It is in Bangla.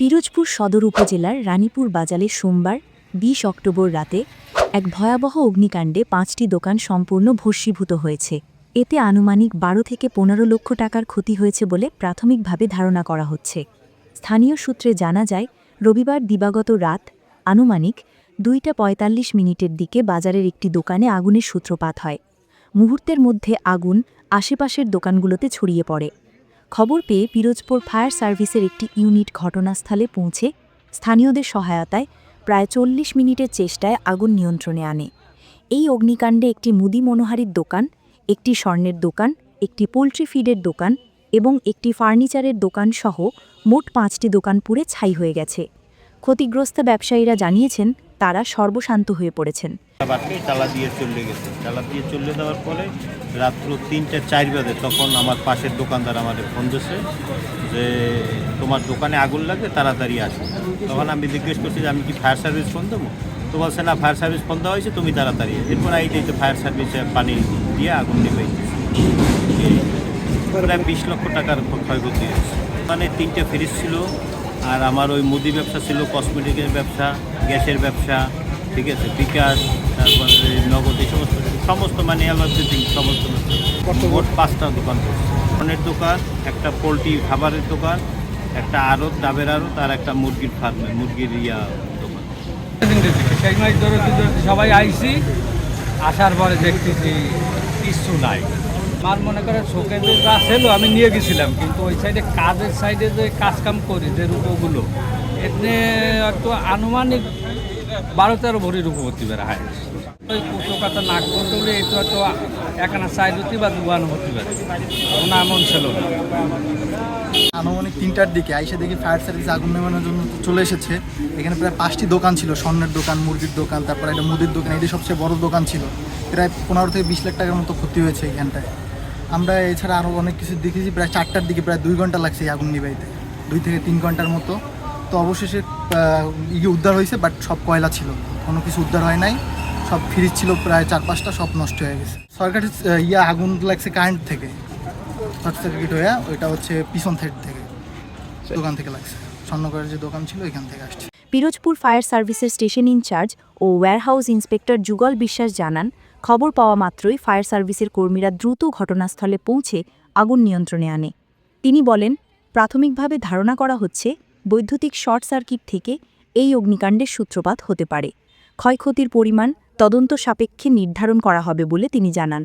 পিরোজপুর সদর উপজেলার রানীপুর বাজারে সোমবার, বিশ অক্টোবর রাতে এক ভয়াবহ অগ্নিকাণ্ডে পাঁচটি দোকান সম্পূর্ণ ভস্মীভূত হয়েছে। এতে আনুমানিক বারো থেকে পনেরো লক্ষ টাকার ক্ষতি হয়েছে বলে প্রাথমিকভাবে ধারণা করা হচ্ছে। স্থানীয় সূত্রে জানা যায়, রবিবার দিবাগত রাত আনুমানিক দুইটা পঁয়তাল্লিশ মিনিটের দিকে বাজারের একটি দোকানে আগুনের সূত্রপাত হয়। মুহূর্তের মধ্যে আগুন আশেপাশের দোকানগুলোতে ছড়িয়ে পড়ে। খবর পেয়ে পিরোজপুর ফায়ার সার্ভিসের একটি ইউনিট ঘটনাস্থলে পৌঁছে স্থানীয়দের সহায়তায় প্রায় চল্লিশ মিনিটের চেষ্টায় আগুন নিয়ন্ত্রণে আনে। এই অগ্নিকাণ্ডে একটি মুদি মনোহারির দোকান, একটি স্বর্ণের দোকান, একটি পোলট্রি ফিডের দোকান এবং একটি ফার্নিচারের দোকান সহ মোট পাঁচটি দোকান পুড়ে ছাই হয়ে গেছে। ক্ষতিগ্রস্ত ব্যবসায়ীরা জানিয়েছেন তারা সর্বশান্ত হয়ে পড়েছেন। বাড়তে তালা দিয়ে চলে গেছে। তালা দিয়ে চলে দেওয়ার পরে রাত্র তিনটে চার বাজে তখন আমার পাশের দোকানদার আমাদের ফোন দিয়েছে যে, তোমার দোকানে আগুন লাগবে তাড়াতাড়ি আসো। তখন আমি জিজ্ঞেস করছি যে, আমি কি ফায়ার সার্ভিস ফোন দেবো? তো বলছে, না ফায়ার সার্ভিস ফোন দেওয়া হয়েছে, তুমি তাড়াতাড়ি। এরপর এই যে ফায়ার সার্ভিসে পানি দিয়ে আগুন নেবে প্রায় বিশ লক্ষ টাকার ক্ষয়ক্ষতি মানে তিনটে ফ্রিজ ছিল আর আমার ওই মুদি ব্যবসা ছিল কসমেটিকের ব্যবসা গ্যাসের ব্যবসা ঠিক আছে? বিকাশ তারপরে নগদ এই সমস্ত সমস্ত মানে এলার্জি সমস্ত মোট পাঁচটা দোকান করছে। ফোনের দোকান একটা পোলট্রি খাবারের দোকান একটা আড়ত ডাবের আড়ত আর একটা মুরগির ফার্মে মুরগির ইয়া দোকান। সেই মাস ধরে ধরে সবাই আইসি আসার পরে দেখতেছি কিছু নাই। আমার মনে করে শোকে যে যা ছিল আমি নিয়ে গেছিলাম। কিন্তু ওই সাইডে কাজের সাইডে যে কাজ কাম করি, যে রূপগুলো এখানে একটু আনুমানিক বারো তেরো ভরি রূপ ভর্তি বেড়া হয়। ওই কুচো কাটা নাক করতে হলে এটা হয়তো এখানে সাইড হতে বা দুবান হতে পারে। এমন ছিল না। আনুমানিক তিনটার দিকে আইসে দেখি ফায়ার সার্ভিস আগুন নেমানোর জন্য চলে এসেছে। এখানে প্রায় পাঁচটি দোকান ছিল, স্বর্ণের দোকান, মুরগির দোকান, তারপরে একটা মুদির দোকান এটি সবচেয়ে বড় দোকান ছিল। প্রায় পনেরো থেকে বিশ লাখ টাকার মতো ক্ষতি হয়েছে এখানটায়। আমরা এছাড়া আরও অনেক কিছু দেখেছি প্রায় চারটার দিকে প্রায় দুই ঘণ্টা লাগছে এই আগুন নিবাইতে দুই থেকে তিন ঘণ্টার মতো। তো অবশেষে ইয়ে উদ্ধার হয়েছে বাট সব কয়লা ছিল কোনো কিছু উদ্ধার হয় নাই। সব ফ্রিজ ছিল প্রায় চার পাঁচটা সব নষ্ট হয়ে গেছে। সরকারি আহ, ইয়া আগুন লাগছে কারেন্ট থেকে। শর্ট সার্কিট হয়ে ওইটা হচ্ছে পিছন সাইড থেকে। দোকান থেকে লাগছে। স্বর্ণকরের যে দোকান ছিল এখান থেকে আসছে। পিরোজপুর ফায়ার সার্ভিসের স্টেশন ইনচার্জ ও ওয়্যারহাউস ইন্সপেক্টর যুগল বিশ্বাস জানান খবর পাওয়া মাত্রই ফায়ার সার্ভিসের কর্মীরা দ্রুত ঘটনাস্থলে পৌঁছে আগুন নিয়ন্ত্রণে আনে। তিনি বলেন, প্রাথমিকভাবে ধারণা করা হচ্ছে বৈদ্যুতিক শর্ট সার্কিট থেকে এই অগ্নিকাণ্ডের সূত্রপাত হতে পারে। ক্ষয়ক্ষতির পরিমাণ তদন্ত সাপেক্ষে নির্ধারণ করা হবে বলে তিনি জানান।